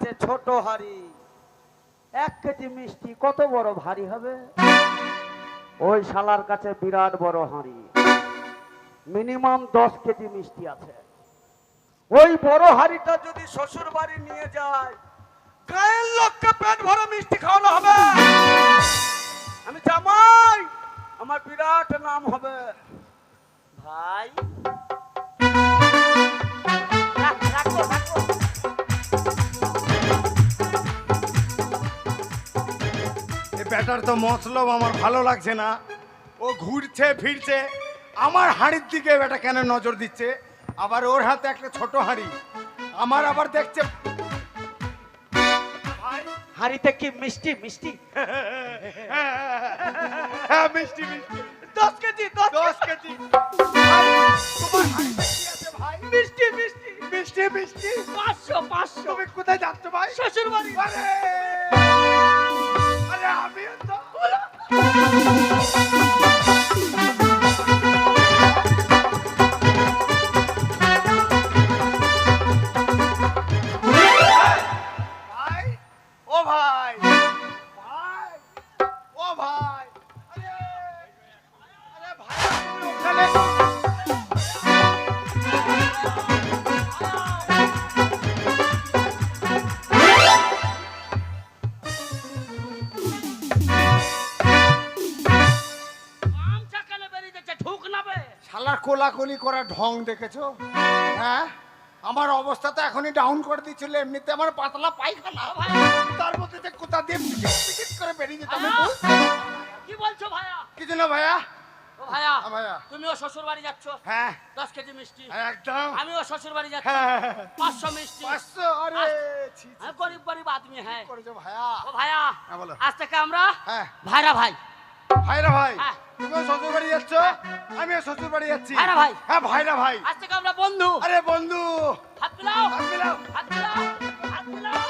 কাছে ছোট হাড়ি। এক কেজি মিষ্টি কত বড় ভারী হবে? ওই শালার কাছে বিরাট বড় হাড়ি। মিনিমাম দশ কেজি মিষ্টি আছে। ওই বড় হাড়িটা যদি শ্বশুর বাড়ি নিয়ে যায় ব্যাটার তো মতলব আমার ভালো লাগছে না। ও ঘুরছে ফিরছে। আমার হাঁড়ির দিকে ব্যাটা কেন নজর দিচ্ছে? আবার ওর হাতে একটা ছোট হাঁড়ি। আমার আবার দেখছে হাঁড়িতে কি মিষ্টি? মিষ্টি। হ্যাঁ মিষ্টি মিষ্টি। দশ কেজি দশ কেজি। মিষ্টি মিষ্টি। মিষ্টি মিষ্টি। পাঁচশো পাঁচশো। কোথায় যাচ্ছ ভাই? শ্বশুর বাড়ি ভাই শালার কোলাকুলি করা ঢং দেখেছ? হ্যাঁ? আমার অবস্থা তো এখনই ডাউন করে দিচ্ছিল এমনিতে আমার পাতলা পায়খানা। তার মধ্যে যে কোথা দিয়ে পিটিট করে বেরিয়ে যেত আমি বুঝতে পারছি না। কি বলছো ভাইয়া? কিছু না ভাইয়া? ও ভাইয়া হ্যাঁ, ভাইয়া। তুমিও শ্বশুর বাড়ি যাচ্ছ? হ্যাঁ। দশ কেজি মিষ্টি। একদম। আমিও শ্বশুর বাড়ি যাচ্ছি। হ্যাঁ। পাঁচশো মিষ্টি। পাঁচশো? আরে গরিব গরিব আদমি হ্যাঁ। কি করেছ ভাইয়া? ও ভাইয়া হ্যাঁ, বলো। আজ থেকে আমরা হ্যাঁ। ভাইরা ভাই। ভাইরা ভাই হ্যাঁ। তুমিও শ্বশুর বাড়ি যাচ্ছ? আমিও শ্বশুর বাড়ি যাচ্ছি। ভাইরা ভাই। হ্যাঁ ভাইরা ভাই। আজ থেকে আমরা বন্ধু? আরে বন্ধু। হাত মিলাও। হাত মিলাও। হাত মিলাও। হাত মিলাও।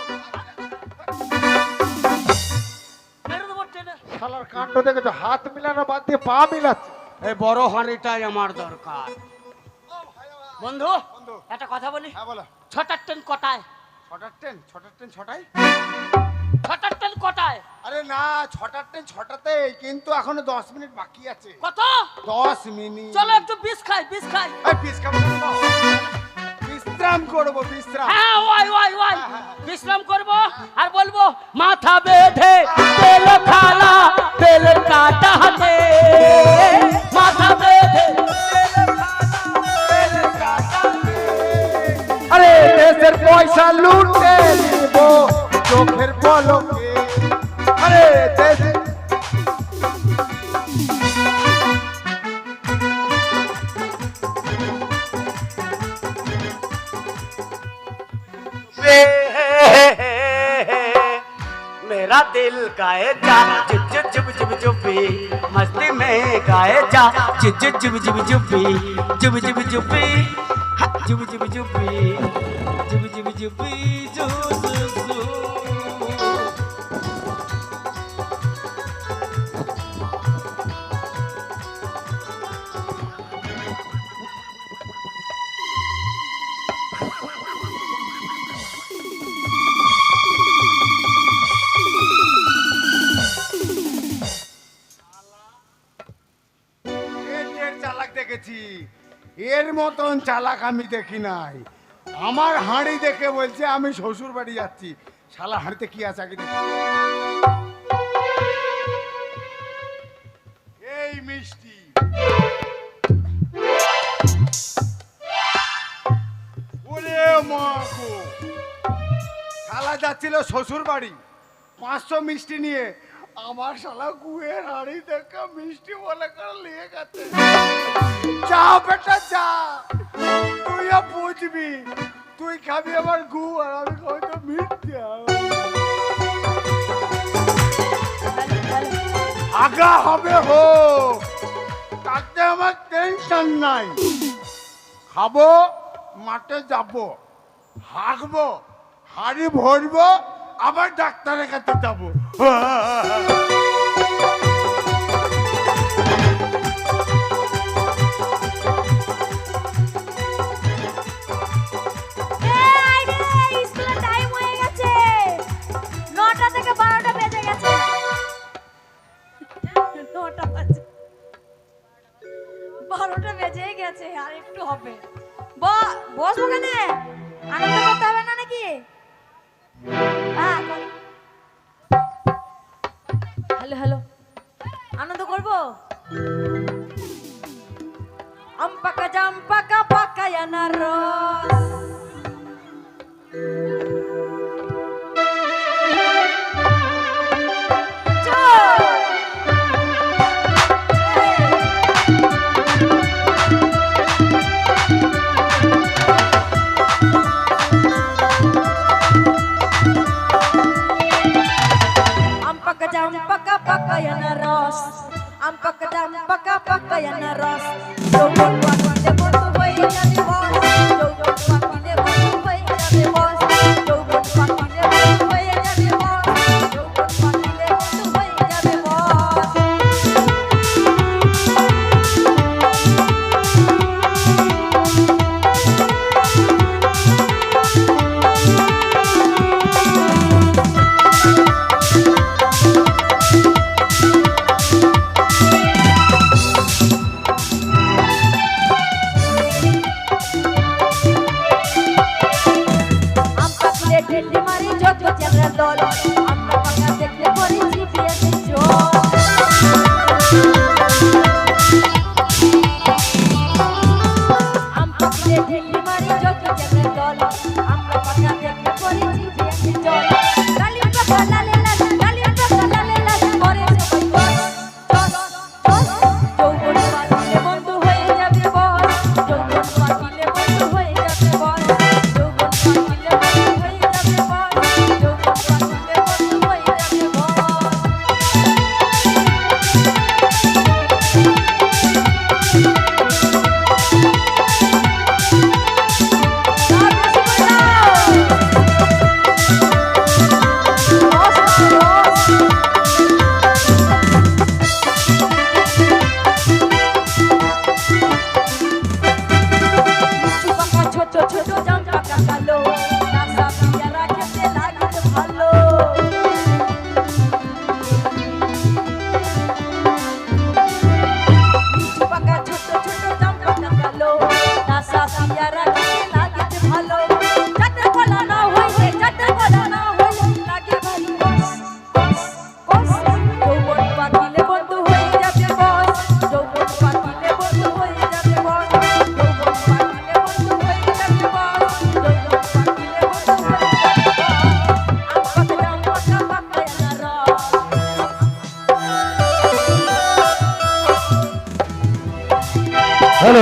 মেরে দেবো টেনে। শালার কাণ্ড দেখেছ? হাত মিলানো বাদ দিয়ে পা মিলাচ্ছে? এই বড় হাঁড়িটাই আমার দরকার। বন্ধু বন্ধু। একটা কথা বলি। হ্যাঁ বলো। ছটার ট্রেন কটায়? ছটার ট্রেন? ছটার ট্রেন ছটায়? ছটার ট্রেন কটায়? আরে না ছটার ট্রেন ছটাতে কিন্তু এখনও দশ মিনিট বাকি আছে। কত? দশ মিনিট। চলো একটু বিষ খাই বিষ খাই। এই পিস খাব বিশ্রাম করব বিশ্রাম। হ্যাঁ ওয়াই ওয়াই বিশ্রাম করব আর বলব মাথা বেঁধে তেল খালা তেল কাটা হাতে। মাথা বেঁধে আরে দেশের পয়সা লুটে। जो फिर अरे जैसे मेरा दिल गाए जा चुप चुप चुप चुप चुपी मस्ती में गाए जा चुप चुप चुप चुप चुपी चुप चुप चुपी चुप चुप चुपी चुप चुप चुपी चुप দেখেছি। এর মতন চালাক আমি দেখি নাই। আমার হাঁড়ি দেখে বলছে, আমি শ্বশুর বাড়ি যাচ্ছি। শালা, হাঁড়িতে কি আছে এই মিষ্টি। শালা যাচ্ছিল শ্বশুর বাড়ি। পাঁচশো মিষ্টি নিয়ে। আমার শালা গুয়ের হাড়ি দেখা মিষ্টি বলে করে নিয়ে গেছে। যা বেটা, যা। তুইও বুঝবি। তুই খাবি আমার গু আর আমি খাবি তো মিষ্টি। আগা হবে হো। তাতে আমার টেনশন নাই। খাব, মাঠে যাব। হাঁকবো হাড়ি ভরবো আবার ডাক্তারের কাছে যাব। হ্যালো হ্যালো আনন্দ করব Ampaka jampaka pakaian anak paka paka yan aros Ang pakadam paka paka yan aros Tumulwag na mo tuway yan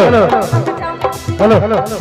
বলো বলো